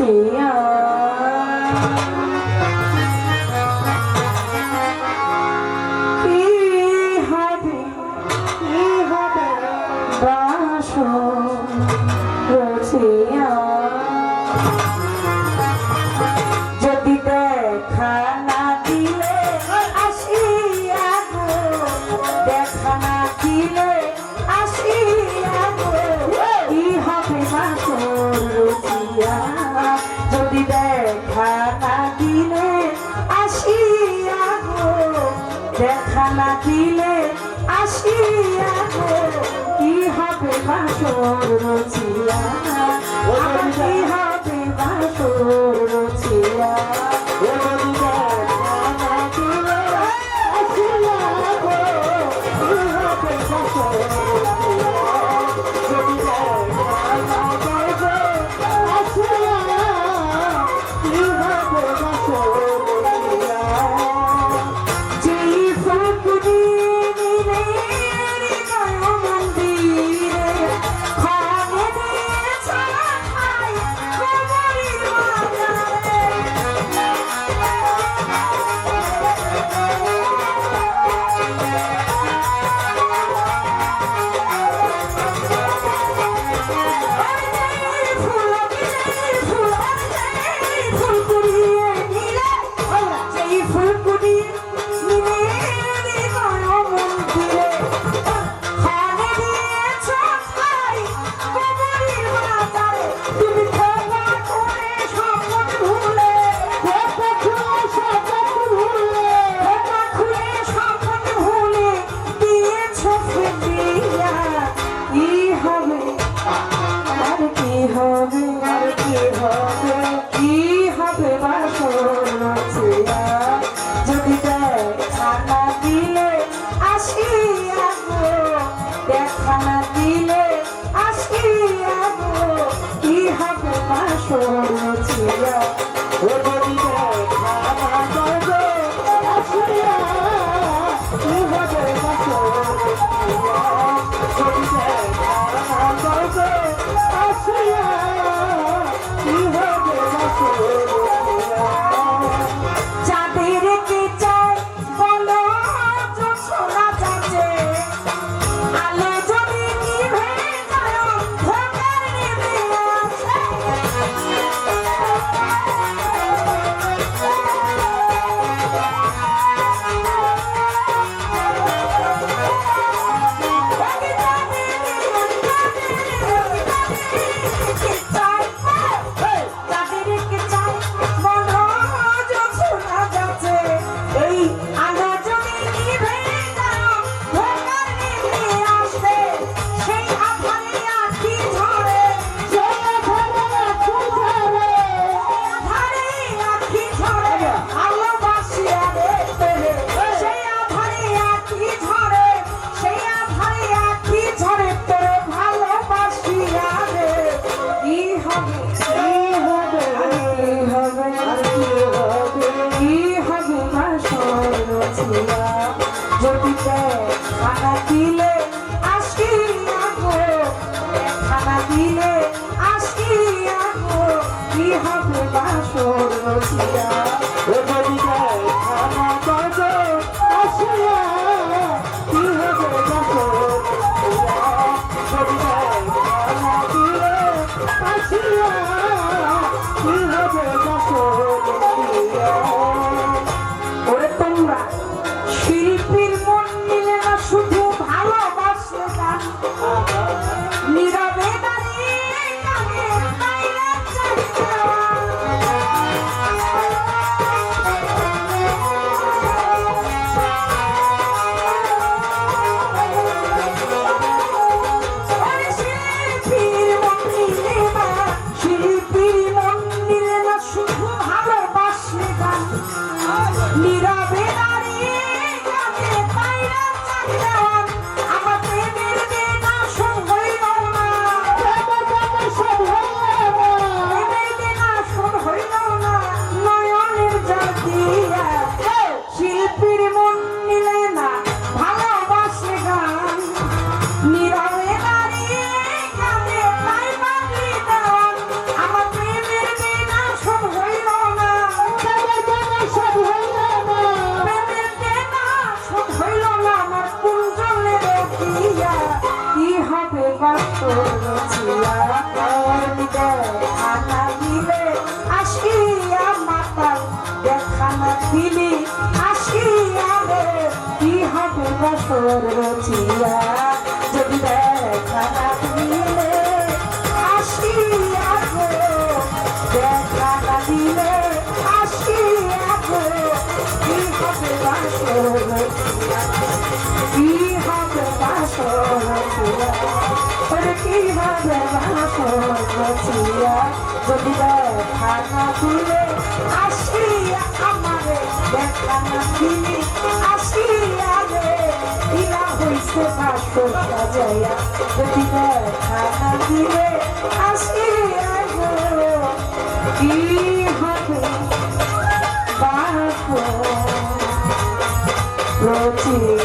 안呀、啊. জেঠানা দিলে আসিয়া কি হবে বাসর রচিয়া কি হবে বাসর রচিয়া পাশে দিলে আসিয়া গো দিলি আসিয়া রে কি হবে বছর রচিয়া? যদি দেখা না দিলে আসিয়া গো দেখা না দিলে আসিয়া গো কি হবে বছর রচিয়া? কি হবে বছর রচিয়া? ওরে কি হবে বছর রচিয়া? যদি দেখা না দিলে আসিয়া আমারে দেখা না দিলে আসিয়া রে ইলা হইছে ভাগ্য সাজাইয়া যদি দেখা না দিলে আসিয়া গো কি হবে বাক্য রচিয়া